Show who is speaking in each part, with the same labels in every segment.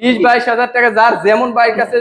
Speaker 1: বিশ বাইশ হাজার টাকা যার যেমন বাইক আছে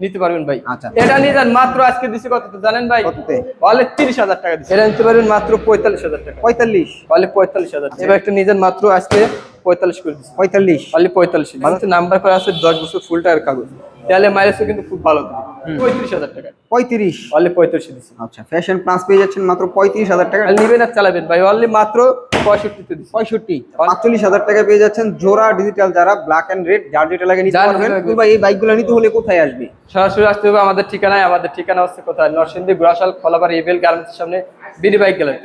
Speaker 1: নিতে পারবেন ভাই।
Speaker 2: আচ্ছা।
Speaker 1: এটা নিয়ে যান মাত্র আজকে দিছি কত তো জানেন ভাই?
Speaker 2: কততে?
Speaker 1: বলে তিরিশ হাজার টাকা দিচ্ছে এটা নিতে পারবেন মাত্র পঁয়তাল্লিশ হাজার টাকা।
Speaker 2: পঁয়তাল্লিশ।
Speaker 1: বলে পঁয়তাল্লিশ হাজার এবার একটা নিজের মাত্র আজকে পঁয়তাল্লিশ করে দিচ্ছে
Speaker 2: পঁয়তাল্লিশ।
Speaker 1: অনলি পঁয়তাল্লিশ। কিন্তু নাম্বার করা আছে দশ বছর ফুল টাকার কাগজ। তাহলে মাইলেজও কিন্তু খুব ভালো দেবে পঁয়ত্রিশ হাজার টাকা।
Speaker 2: পঁয়ত্রিশ।
Speaker 1: অনলি পঁয়ত্রিশ দিচ্ছে
Speaker 2: আচ্ছা ফ্যাশন প্লাস পেয়ে যাচ্ছেন মাত্র পঁয়ত্রিশ হাজার টাকা।
Speaker 1: নিবেন আর চালাবেন ভাই। অনলি মাত্র পঁয়ষট্টিতে দিচ্ছে।
Speaker 2: পঁয়ষট্টি। পাঁচচল্লিশ হাজার টাকা পেয়ে যাচ্ছেন জোড়া ডিজিটাল যারা ব্ল্যাক এন্ড রেড যার যেটা লাগে নিতে পারবেন। কিংবা এই বাইকগুলো নিতে হলে কোথায় আসবে?
Speaker 1: সরাসরি আসতে হবে আমাদের ঠিকানায়। আমাদের ঠিকানা হচ্ছে কোথায়? নরসিংদী গুড়াশাল খলাবার এবেল গার্মেন্টসের সামনে বিডি বাইক গেলেন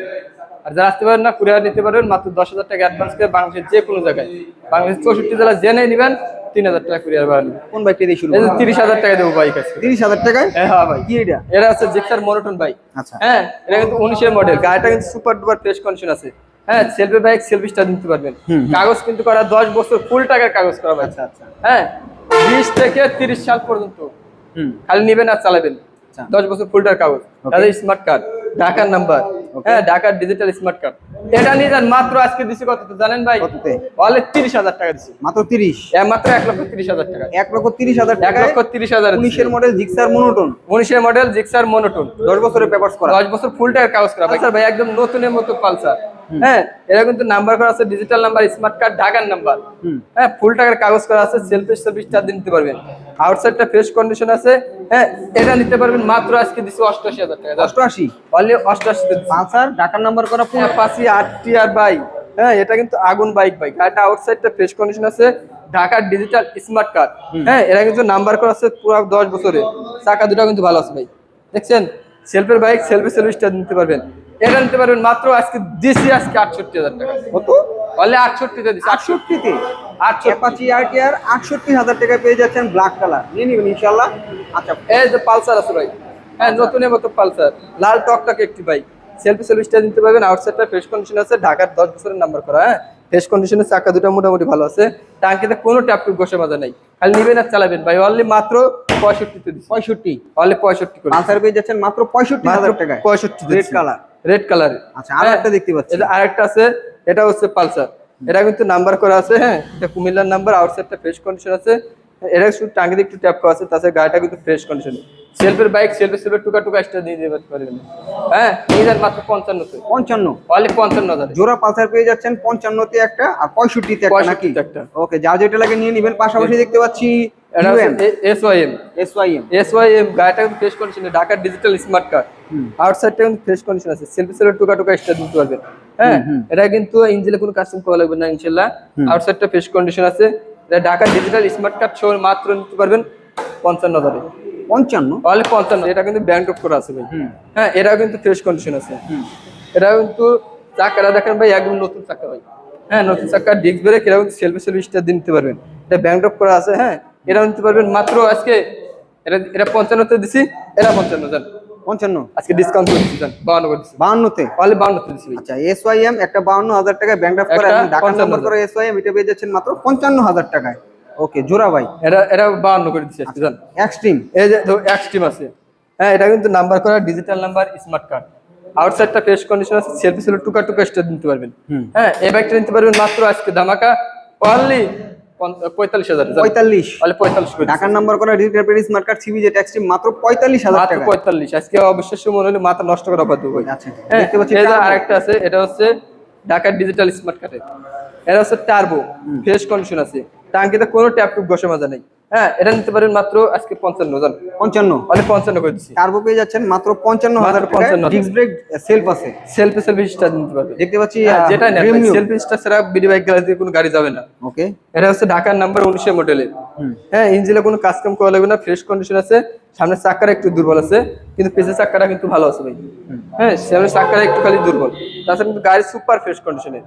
Speaker 1: আর যারা আসতে পারেন না কুরিয়ার নিতে পারবেন। মাত্র দশ হাজার টাকা অ্যাডভান্স করে বাংলাদেশের যে কোনো জায়গায়। বাংলাদেশের চৌষট্টি জেলা জেনে নেবেন তিন হাজার টাকা কুরিয়ার ভাড়া
Speaker 2: কোন বাইকটা দিয়ে শুরু
Speaker 1: তিরিশ হাজার টাকা দেবো বাইক আছে
Speaker 2: তিরিশ হাজার টাকায়?
Speaker 1: হ্যাঁ হ্যাঁ ভাই।
Speaker 2: কি এটা?
Speaker 1: এরা হচ্ছে জিক্সার মনোটন বাইক
Speaker 2: আচ্ছা।
Speaker 1: হ্যাঁ এটা কিন্তু উনিশের মডেল গাড়িটা কিন্তু সুপার ডুপার ফ্রেশ কন্ডিশন আছে। হ্যাঁ সেলফি বাইক সেলফি স্টার নিতে পারবেন। কাগজ কিন্তু করা দশ বছর ফুল টাকার কাগজ করা
Speaker 2: আচ্ছা আচ্ছা।
Speaker 1: হ্যাঁ বিশ থেকে তিরিশ সাল পর্যন্ত।
Speaker 2: হুম।
Speaker 1: খালি নেবেন আর চালাবেন।
Speaker 2: আচ্ছা।
Speaker 1: দশ বছর ফুল টাকার কাগজ। তাদের স্মার্ট কার্ড ঢাকার নাম্বার হ্যাঁ ঢাকার ডিজিটাল স্মার্ট কার্ড এটা নিয়ে যান মাত্র আজকে দিছি কত জানেন ভাই? বলে তিরিশ হাজার টাকা দিছি।
Speaker 2: মাত্র তিরিশ?
Speaker 1: মাত্র এক লক্ষ তিরিশ হাজার টাকা।
Speaker 2: এক লক্ষ তিরিশ হাজার
Speaker 1: এক লক্ষ তিরিশ হাজার
Speaker 2: উনিশের মডেল জিক্সার মনোটন
Speaker 1: উনিশের মডেল জিক্সার মনোটন
Speaker 2: দশ বছরের পেপার্স করা।
Speaker 1: দশ বছর ফুল টাকার কাগজ করা। পালসার ভাই একদম নতুনের মতো পালসার। হ্যাঁ এরা কিন্তু নাম্বার করা আছে ডিজিটাল নাম্বার স্মার্ট কার্ড ঢাকার নাম্বার। হ্যাঁ ফুল টাকার কাগজ করা আছে সেলফি সার্ভিস চার্জ নিতে পারবেন। আউটসাইডটা ফ্রেশ কন্ডিশন আছে। হ্যাঁ এটা নিতে পারবেন মাত্র আজকে অষ্টআশি হাজার টাকা।
Speaker 2: অষ্টআশি?
Speaker 1: অনলি অষ্টআশিতে দিচ্ছি।
Speaker 2: পালসার ঢাকার নাম্বার করা পুরো
Speaker 1: হ্যাঁ, পাশি আটটি আর বাইক হ্যাঁ এটা কিন্তু আগুন বাইক বাইক গাড়িটা আউটসাইডটা ফ্রেশ কন্ডিশন আছে। ঢাকার ডিজিটাল স্মার্ট কার্ড হ্যাঁ এরা কিন্তু নাম্বার করা আছে পুরো দশ বছরে। চাকা দুটো কিন্তু ভালো আছে ভাই। দেখছেন? সেলফের বাইক সেলফি সার্ভিসটা নিতে পারবেন। এটা নিতে পারবেন মাত্র আজকে দিছি আজকে আটষট্টি হাজার টাকা।
Speaker 2: কত?
Speaker 1: অনলি আটষট্টিতে দিচ্ছি।
Speaker 2: আটষট্টিতে?
Speaker 1: আটষট্টি।
Speaker 2: অ্যাপাচি আরটিআর আটষট্টি হাজার টাকা পেয়ে যাচ্ছেন ব্ল্যাক কালার নিয়ে নেবেন ইনশাল্লাহ আচ্ছা
Speaker 1: এই যে পালসার আছে ভাই। হ্যাঁ নতুনের মতো পালসার লাল টকটক একটি বাইক সেলফি সার্ভিসটা নিতে পারবেন। আউটসাইডটা ফ্রেশ কন্ডিশন আছে। ঢাকার দশ বছরের নাম্বার করা হ্যাঁ? ফ্রেশ কন্ডিশনের চাকা দুটো মোটামুটি ভালো আছে। টাঙ্কিতে কোনো ট্যাপ টুপ বসে মাজা নাই। খালি নিবেন আর চালাবেন ভাই। অনলি মাত্র পঁয়ষট্টিতে দিচ্ছি।
Speaker 2: পঁয়ষট্টি।
Speaker 1: অনলি পঁয়ষট্টি করে
Speaker 2: পালসার পেয়ে যাচ্ছেন মাত্র পঁয়ষট্টি হাজার টাকায়।
Speaker 1: পঁয়ষট্টি
Speaker 2: রেড কালার
Speaker 1: রেড কালারের
Speaker 2: আচ্ছা আর একটা দেখতে পাচ্ছি।
Speaker 1: এটা আরেকটা আছে। এটা হচ্ছে পালসার। এটা কিন্তু নাম্বার করা আছে হ্যাঁ? এটা কুমিল্লার নাম্বার আউটসাইডটা ফ্রেশ কন্ডিশন আছে। এটা শুধু টাঙ্গিতে একটু ট্যাপ করা আছে তাছাড়া গাড়িটা কিন্তু ফ্রেশ কন্ডিশন সেলফের বাইক সেলফে সেলফের টুকা টুকা এক্সট্রা দিয়ে দিতে পারবেন হ্যাঁ? নিয়ে যান মাত্র পঞ্চান্নতে।
Speaker 2: পঞ্চান্ন।
Speaker 1: অনলি পঞ্চান্ন হাজার
Speaker 2: জোড়া পালসার পেয়ে যাচ্ছেন পঞ্চান্নতে একটা আর পঁয়ষট্টিতে একটা নাকি?
Speaker 1: একটা।
Speaker 2: ওকে যা যেটা লাগে নিয়ে নেবেন। পাশাপাশি দেখতে পাচ্ছি
Speaker 1: এটা গাড়িটা কিন্তু ফ্রেশ কন্ডিশনে ঢাকার ডিজিটাল স্মার্ট কার্ড আউটসাইডটা কিন্তু ফ্রেশ কন্ডিশন আছে। সেলফি সেলফের টুকা টুকা এক্সট্রা দিতে পারবেন। হ্যাঁ? এটা কিন্তু ইঞ্জিনে কোনো কাস্টম করা লাগবে না ইনশাল্লাহ। আউটসাইডটা ফ্রেশ কন্ডিশন আছে। এটা ঢাকার ডিজিটাল স্মার্ট কার্ড সহ মাত্র নিতে পারবেন পঞ্চান্ন হাজারে।
Speaker 2: পঞ্চান্ন?
Speaker 1: অনলি পঞ্চান্ন। এটা কিন্তু ব্যাংক করা আছে ভাই। হ্যাঁ এটাও কিন্তু ফ্রেশ কন্ডিশন আছে। এটা কিন্তু চাকাটা দেখেন ভাই একদম নতুন চাকা ভাই। হ্যাঁ নতুন চাকা ডিস্ক ব্রেক এটা কিন্তু সেলফি সার্ভিসটা দিয়ে নিতে পারবেন। এটা ব্যাংক করা আছে হ্যাঁ। এটাও নিতে পারবেন মাত্র আজকে। এটা এটা পঞ্চান্নতে দিছি এটা পঞ্চান্ন জান
Speaker 2: পঞ্চান্ন।
Speaker 1: আজকে ডিসকাউন্ট করে দিচ্ছি জান। বাউন্ন করে দিচ্ছি
Speaker 2: বাহান্নতে
Speaker 1: অনলি বাউন্নতে দিচ্ছি
Speaker 2: আচ্ছা এস ওয়াই এম একটা বাউন্ন হাজার টাকায় ব্যাংক ড্রাফট করে
Speaker 1: একটা
Speaker 2: এবং ঢাকার
Speaker 1: 55
Speaker 2: নাম্বার করে এস ওয়াই এম এটা পেয়ে যাচ্ছেন মাত্র পঞ্চান্ন হাজার টাকায়। ওকে জোড়া ভাই।
Speaker 1: এটা এটা বাউন্ন করে দিচ্ছি আজকে জান।
Speaker 2: এক্সট্রিম
Speaker 1: এই যে এক্সট্রিম আছে। হ্যাঁ এটা কিন্তু নাম্বার করা ডিজিটাল নাম্বার স্মার্ট কার্ড আউটসাইডটা ফ্রেশ কন্ডিশন আছে সেলফি সেলফি টুকা টুকা স্টার নিতে পারবেন। হ্যাঁ এই বাইকটা নিতে পারবেন মাত্র আজকে ধামাকা। অনলি পঁয়তাল্লিশ হাজার
Speaker 2: পঁয়তাল্লিশ। ঢাকার নাম্বার করা ডিজিটাল সিবি যে মাত্র পঁয়তাল্লিশ হাজার টাকা।
Speaker 1: পঁয়তাল্লিশ। আজকে অবশ্যই মনে হলে মাথা নষ্ট করা
Speaker 2: আচ্ছা
Speaker 1: হ্যাঁ
Speaker 2: দেখতে পাচ্ছি।
Speaker 1: আরেকটা আছে এটা হচ্ছে ঢাকার ডিজিটাল স্মার্ট এটা হচ্ছে টার্বো ফ্রেশ কন্ডিশন আছে। টাঙ্কিতে কোনো ট্যাপ টুপ বসে মাজা নেই। হ্যাঁ এটা নিতে পারেন মাত্র আজকে পঞ্চান্ন জন।
Speaker 2: পঞ্চান্ন।
Speaker 1: পঞ্চান্ন করে দিচ্ছি
Speaker 2: টার্বো পেয়ে যাচ্ছেন মাত্র পঞ্চান্ন হাজার
Speaker 1: মাত্র
Speaker 2: টাকায়
Speaker 1: 55,000
Speaker 2: ডিস্ক ব্রেক সেলফ আছে।
Speaker 1: সেলফি সেলফি স্টার নিতে পারবে।
Speaker 2: দেখতে পাচ্ছি
Speaker 1: হ্যাঁ, যেটা নেন
Speaker 2: Dream
Speaker 1: স্টার ছাড়া বিডি বাইক গ্যালারিতে কোনো গাড়ি যাবে না।
Speaker 2: ওকে।
Speaker 1: এটা হচ্ছে ঢাকার নাম্বার উনিশের মডেলের হ্যাঁ ইঞ্জিনে কোনো কাজ কাম করা লাগবে না ফ্রেশ কন্ডিশন আছে। সামনের চাকাটা একটু দুর্বল আছে কিন্তু পেছনের চাকাটা কিন্তু ভালো আছে ভাই। হ্যাঁ সামনের চাকাটা একটু খালি দুর্বল। তাছাড়া কিন্তু গাড়ি সুপার ফ্রেশ কন্ডিশনে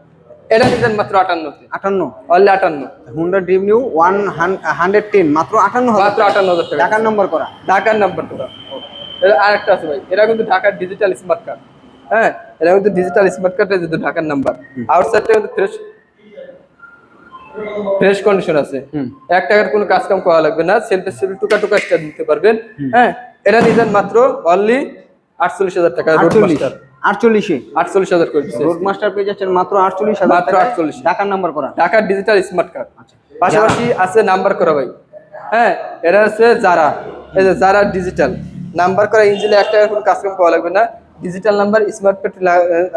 Speaker 1: এটা নিতেন মাত্র আটান্নতে
Speaker 2: আটান্ন।
Speaker 1: অনলি আটান্ন।
Speaker 2: Honda dream new one hundred ten মাত্র আটান্ন
Speaker 1: মাত্র আটান্ন হাজার টাকা।
Speaker 2: ঢাকার নাম্বার করা।
Speaker 1: ঢাকার নাম্বার আর একটা আছে ভাই। এরা কিন্তু ঢাকার ডিজিটাল স্মার্ট কার্ড হ্যাঁ? এরা কিন্তু ডিজিটাল স্মার্ট কার্ডে কিন্তু ঢাকার নাম্বার আউটসাইডটা কিন্তু ফ্রেশ ফ্রেশ কন্ডিশন আছে। এক টাকার কোনো কাজ কাম করা লাগবে না। সেলফি সেলফি টুকা টুকা স্টার দিতে পারবেন। হ্যাঁ? এটা নিতেন মাত্র অনলি আটচল্লিশ হাজার টাকা রোড মাস্টার
Speaker 2: আটচল্লিশে।
Speaker 1: আটচল্লিশ হাজার করে
Speaker 2: রোড মাস্টার পেয়ে যাচ্ছেন মাত্র আটচল্লিশ হাজার।
Speaker 1: মাত্র
Speaker 2: টাকায়।
Speaker 1: 48
Speaker 2: নাম্বার করা।
Speaker 1: ঢাকার ডিজিটাল স্মার্ট কার্ড পাশাপাশি আছে নাম্বার করা ভাই। হ্যাঁ এটা হচ্ছে যারা। এই যে যারা ডিজিটাল নাম্বার করা ইঞ্জিনে একটা কোনো কাস্টমার পাওয়া লাগবে না। ডিজিটাল নাম্বার স্মার্ট কার্ড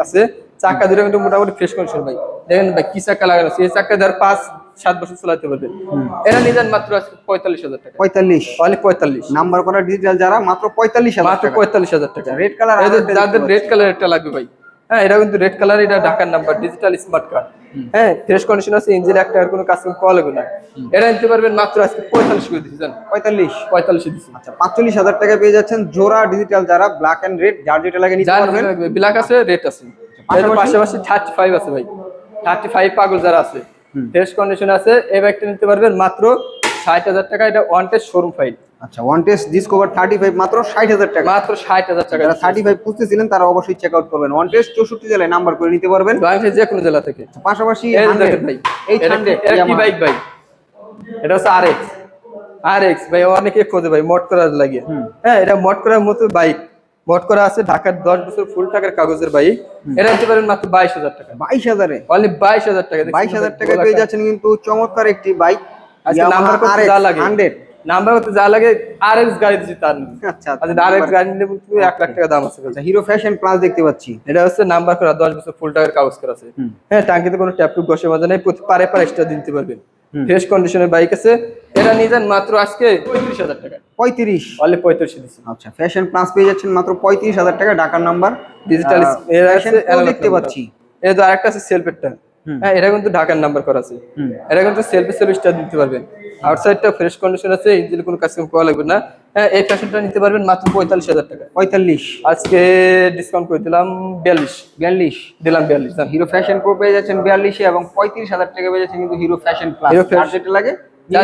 Speaker 1: আছে। চাকা দুটো কিন্তু মোটামুটি ফ্রেশ কন্ডিশন ভাই। দেখেন ভাই কি চাকা লাগানো এই চাকা ধর পাঁচ সাত বছর চালাতে পারবেন এটা নিলেন মাত্র পঁয়তাল্লিশ হাজার টাকা।
Speaker 2: পঁয়তাল্লিশ।
Speaker 1: অনলি পঁয়তাল্লিশ।
Speaker 2: নাম্বার করা ডিজিটাল যারা মাত্র পঁয়তাল্লিশ হাজার
Speaker 1: মাত্র পঁয়তাল্লিশ হাজার টাকা।
Speaker 2: রেড কালার
Speaker 1: যাদের রেড কালার একটা লাগবে ভাই। হ্যাঁ এটা কিন্তু রেড কালার এটা ঢাকার নাম্বার ডিজিটাল স্মার্ট কার্ড হ্যাঁ ফ্রেশ কন্ডিশন আছে ইঞ্জিন একটা আর কোনো কাস্টমার কল না। এটা নিতে পারবেন মাত্র আজকে পঁয়তাল্লিশ করে দিচ্ছি
Speaker 2: পঁয়তাল্লিশ।
Speaker 1: পঁয়তাল্লিশে দিচ্ছি
Speaker 2: আচ্ছা পাঁচচল্লিশ হাজার টাকা পেয়ে যাচ্ছেন জোড়া ডিজিটাল যারা ব্ল্যাক অ্যান্ড রেড যার যেটা লাগে নিতে
Speaker 1: যার
Speaker 2: পারবেন।
Speaker 1: ব্ল্যাক আছে রেড আছে। এর
Speaker 2: পাশাপাশি?
Speaker 1: পাশাপাশি থার্টি ফাইভ আছে ভাই। থার্টি ফাইভ পাগল যারা আছে। ফ্রেশ কন্ডিশন আছে এই ব্যাগটা নিতে পারবেন মাত্র ষাট হাজার টাকা। এটা ওয়ান টেস্ট শোরুম ফাইল
Speaker 2: আচ্ছা one test Discover thirty five মাত্র ষাট হাজার টাকা।
Speaker 1: মাত্র ষাট হাজার টাকা
Speaker 2: যারা থার্টি ফাইভ খুঁজতেছিলেন তারা অবশ্যই চেক আউট করবেন। ওয়ান টেস্ট চৌষট্টি জেলায় নাম্বার করে নিতে পারবেন।
Speaker 1: বাংলাদেশের যে কোনো জেলা থেকে।
Speaker 2: পাশাপাশি
Speaker 1: এই
Speaker 2: 100
Speaker 1: দেখেন ভাই
Speaker 2: এই
Speaker 1: এটা এটা কি বাইক ভাই? এটা হচ্ছে আর এক্স আর এক্স ভাই অনেকে খোঁজে ভাই মোট করার লাগে হ্যাঁ এটা মোট করার মতো বাইক মোট করা আছে ঢাকার দশ বছর ফুল টাকার কাগজের বাইক এটা নিতে পারেন মাত্র বাইশ হাজার টাকা।
Speaker 2: বাইশ হাজারে?
Speaker 1: অনলি বাইশ হাজার টাকা।
Speaker 2: বাইশ হাজার টাকা পেয়ে যাচ্ছেন কিন্তু চমৎকার একটি বাইক।
Speaker 1: নাম্বার করতে যা লাগে।
Speaker 2: হান্ড্রেড।
Speaker 1: নাম্বার করতে যা লাগে আর এক্স গাড়ি দিচ্ছি তার।
Speaker 2: আচ্ছা
Speaker 1: আচ্ছা আর এক্স গাড়ি নিলে এক লাখ টাকা দাম আছে।
Speaker 2: আচ্ছা হিরো ফ্যাশন প্লাস দেখতে পাচ্ছি।
Speaker 1: এটা হচ্ছে নাম্বার করা দশ বছর ফুল টাকার কাগজ করা আছে। হ্যাঁ টাঙ্কিতে কোনো ট্যাপ টুপ বসে মজা নেই প্রতি পারে পারে এক্সট্রা দিতে পারবেন। ফ্রেশ কন্ডিশনের বাইক আছে। এরা নিয়ে যান মাত্র আজকে পঁয়ত্রিশ হাজার টাকা।
Speaker 2: পঁয়ত্রিশ?
Speaker 1: অনলি পঁয়ত্রিশে দিচ্ছি।
Speaker 2: আচ্ছা ফ্যাশন প্লাস পেয়ে যাচ্ছেন মাত্র পঁয়ত্রিশ হাজার টাকা ঢাকার নাম্বার
Speaker 1: ডিজিটাল
Speaker 2: দেখতে পাচ্ছি।
Speaker 1: এর আরেকটা আছে সেলফেরটা হ্যাঁ এটা কিন্তু ঢাকার নাম্বার করা আছে। এটা কিন্তু সেলফি সেলফি স্টার দিতে পারবেন। আউটসাইডটা ফ্রেশ কন্ডিশন আছে ইঞ্জিনে কোনো কাজ করা লাগবে না। হ্যাঁ এই ফ্যাশনটা নিতে পারবেন মাত্র পঁয়তাল্লিশ হাজার টাকা।
Speaker 2: পঁয়তাল্লিশ।
Speaker 1: আজকে ডিসকাউন্ট করে দিলাম বিয়াল্লিশ।
Speaker 2: বিয়াল্লিশ।
Speaker 1: দিলাম বিয়াল্লিশ
Speaker 2: হিরো ফ্যাশন প্রো পেয়ে যাচ্ছেন বিয়াল্লিশে এবং পঁয়ত্রিশ হাজার টাকা পেয়ে যাচ্ছেন কিন্তু হিরো ফ্যাশন প্লাস যার যেটা লাগে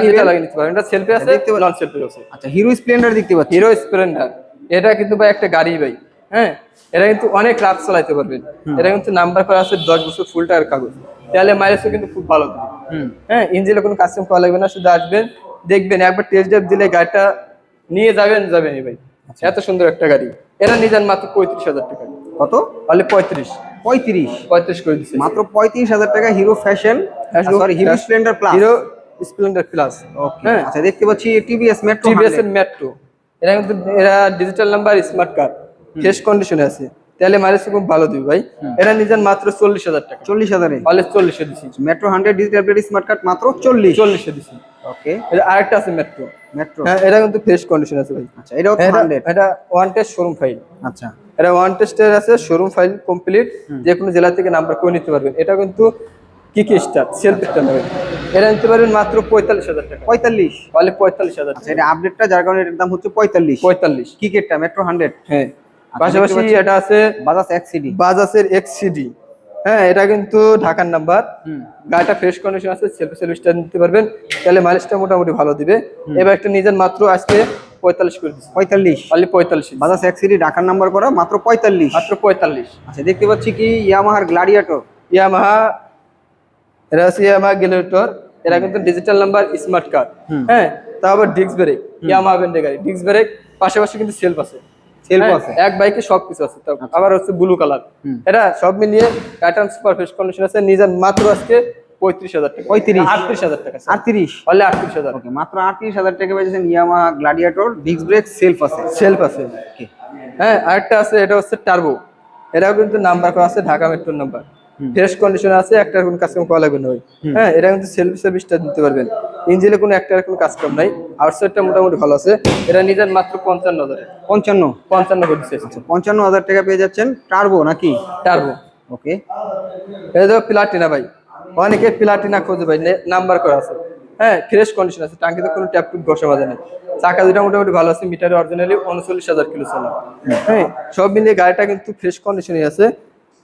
Speaker 1: যেটা লাগে নিতে পারবেন। এটা সেলফি আছে
Speaker 2: দেখতে।
Speaker 1: নন সেলফি আছে।
Speaker 2: আচ্ছা হিরো স্প্লেন্ডার দেখতে পাচ্ছি
Speaker 1: হিরো স্প্লেন্ডার এটা কিন্তু ভাই একটা গাড়ি ভাই। হ্যাঁ এটা কিন্তু অনেক রাত চালাইতে পারবেন এটা কিন্তু নাম্বার করা আছে দশ বছর ফুল টাকার কাগজ। তাহলে মাইলেজও কিন্তু খুব ভালো দেবে হ্যাঁ ইঞ্জিনে কোনো কাস্টম করা লাগবে না শুধু আসবেন দেখবেন একবার টেস্ট ড্রাইভ দিলে গাড়িটা নিয়ে যাবেন যাবেনই ভাই। এত সুন্দর একটা গাড়ি। এরা নিয়ে যান মাত্র পঁয়ত্রিশ হাজার টাকা।
Speaker 2: কত?
Speaker 1: তাহলে পঁয়ত্রিশ।
Speaker 2: পঁয়ত্রিশ?
Speaker 1: পঁয়ত্রিশ করে দিচ্ছে।
Speaker 2: মাত্র পঁয়ত্রিশ হাজার টাকা Hero Fashion sorry Hero Splendor Plus
Speaker 1: Hero Splendor Plus হ্যাঁ।
Speaker 2: আচ্ছা দেখতে পাচ্ছি টিভিএস মেট্রো
Speaker 1: টিভিএস এর মেট্রো এরা কিন্তু এরা digital number smart card fresh কন্ডিশনে আছে। তাহলে মাইলেজ খুব ভালো দিবে ভাই। এরা নিজান মাত্র চল্লিশ হাজার টাকা।
Speaker 2: চল্লিশ হাজারে?
Speaker 1: তাহলে চল্লিশে দিছি।
Speaker 2: Metro hundred digital plate smart card মাত্র চল্লিশ।
Speaker 1: চল্লিশে দিছি।
Speaker 2: ওকে
Speaker 1: এটা আরেকটা আছে মেট্রো
Speaker 2: মেট্রো
Speaker 1: হ্যাঁ এটা কিন্তু ফ্রেশ কন্ডিশন আছে ভাই।
Speaker 2: আচ্ছা এটাও
Speaker 1: এটা এটা ওয়ান টেস্ট শোরুম ফাইল
Speaker 2: আচ্ছা।
Speaker 1: এটা ওয়ান টেস্টের আছে শোরুম ফাইল কমপ্লিট যে কোনো জেলা থেকে নাম্বার করে নিতে পারবেন। এটা কিন্তু কি কি স্টার সেলফ স্টার নেবেন এটা নিতে পারবেন মাত্র পঁয়তাল্লিশ হাজার টাকা।
Speaker 2: পঁয়তাল্লিশ?
Speaker 1: তাহলে পঁয়তাল্লিশ হাজার
Speaker 2: আচ্ছা এটা আপডেটটা যার কারণে এটার দাম হচ্ছে পঁয়তাল্লিশ।
Speaker 1: পঁয়তাল্লিশ।
Speaker 2: কিকেটটা মেট্রো হান্ড্রেড
Speaker 1: হ্যাঁ। পাশাপাশি এটা আছে
Speaker 2: বাজাজ এক্সিডি
Speaker 1: বাজাজের এক্সিডি হ্যাঁ এটা কিন্তু ঢাকার নাম্বার। গাড়িটা ফ্রেশ কন্ডিশন আছে সেলফি সার্ভিসটা নিতে পারবেন। তাহলে মাইলেজটা মোটামুটি ভালো দিবে। এবার একটা নিজের মাত্র আজকে পঁয়তাল্লিশ করে দিচ্ছে।
Speaker 2: পঁয়তাল্লিশ।
Speaker 1: অনলি পঁয়তাল্লিশ।
Speaker 2: বাজাজ এক্সিডি ঢাকার নাম্বার করা মাত্র পঁয়তাল্লিশ।
Speaker 1: মাত্র পঁয়তাল্লিশ।
Speaker 2: আচ্ছা দেখতে পাচ্ছি কি? ইয়ামাহার গ্লাডিয়েটর
Speaker 1: ইয়ামাহা হচ্ছে ইয়ামাহা এরা কিন্তু ডিজিটাল নাম্বার স্মার্ট কার্ড হ্যাঁ আবার ডিস্ক ব্রেক ইয়ামাহা ব্র্যান্ডের গাড়ি। ডিস্ক ব্রেক পাশাপাশি কিন্তু সেলফ আছে।
Speaker 2: আছে।
Speaker 1: এক বাইকে সব কিছু আছে। আবার হচ্ছে ব্লু কালার এটা সব মিলিয়ে প্যাটার্ন সুপার ফ্রেশ কন্ডিশন আছে। নিজের মাত্র আজকে পঁয়ত্রিশ হাজার টাকা।
Speaker 2: 35
Speaker 1: আটত্রিশ হাজার টাকা
Speaker 2: আটত্রিশ?
Speaker 1: অনলি আটত্রিশ হাজার।
Speaker 2: ওকে মাত্র আটত্রিশ হাজার টাকা পেয়েছেন গ্লাডিয়েটর ডিস্ক ব্রেক সেলফ আছে।
Speaker 1: সেলফ আছে। হ্যাঁ আরেকটা আছে এটা হচ্ছে টার্বো এটাও কিন্তু নাম্বার করা আছে ঢাকা মেট্রোর নাম্বার ফ্রেশ কন্ডিশন আছে একটা কোনো কাস্টমার লাগবে না হ্যাঁ এটা কিন্তু সেলফ সার্ভিসটা দিতে পারবেন। ইঞ্জিনে কোনো একটা কোনো কাস্টমার নাই। আউটসাইডটা মোটামুটি ভালো আছে। এটা নিজের মাত্র পঞ্চান্ন? হাজারে
Speaker 2: পঞ্চান্ন
Speaker 1: পঞ্চান্ন দিচ্ছে
Speaker 2: পঞ্চান্ন হাজার টাকা পেয়ে যাচ্ছেন টার্বো নাকি?
Speaker 1: টার্বো
Speaker 2: ওকে
Speaker 1: এটা তো প্লাটিনা ভাই। অনেকে প্লাটিনা খোঁজে ভাই নাম্বার করা আছে। হ্যাঁ ফ্রেশ কন্ডিশন আছে। টাঙ্কিতে কোনো ট্যাপ টুপ বসে মাঝে নেই চাকা দুটা মোটামুটি ভালো আছে মিটারে অরিজিনালি উনচল্লিশ হাজার কিলো চালা হ্যাঁ সব মিলিয়ে গাড়িটা কিন্তু ফ্রেশ কন্ডিশনে আছে।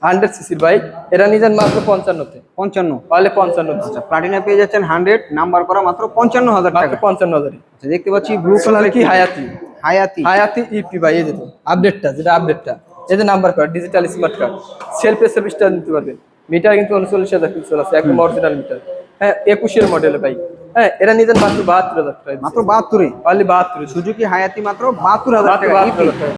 Speaker 1: হান্ড্রেড সিসির বাইক এটা নিজের মাত্র পঞ্চান্নতে।
Speaker 2: পঞ্চান্ন।
Speaker 1: তাহলে পঞ্চান্ন
Speaker 2: আচ্ছা প্লাটিনা পেয়ে যাচ্ছেন হান্ড্রেড নাম্বার করা মাত্র পঞ্চান্ন হাজার টাকা।
Speaker 1: পঞ্চান্ন হাজারই
Speaker 2: আচ্ছা দেখতে পাচ্ছি ব্লু কালার
Speaker 1: কি হায়াতি?
Speaker 2: হায়াতি।
Speaker 1: হায়াতি ইপি ভাই এই যেত আপডেটটা যেটা আপডেটটা এই যে number card digital smart card self সার্ভিসটা নিতে পারবেন মিটার কিন্তু উনচল্লিশ হাজার কিলো আছে একদম অরিজিনাল মিটার হ্যাঁ একুশের মডেলের বাইক হ্যাঁ এটা নিজের মাত্র বাহাত্তর হাজার টাকা।
Speaker 2: মাত্র বাহাত্তরে?
Speaker 1: অনলি বাহাত্তর।
Speaker 2: সুজুকি হায়াতি মাত্র বাহাত্তর হাজার টাকা
Speaker 1: বাহাত্তর হাজার টাকা।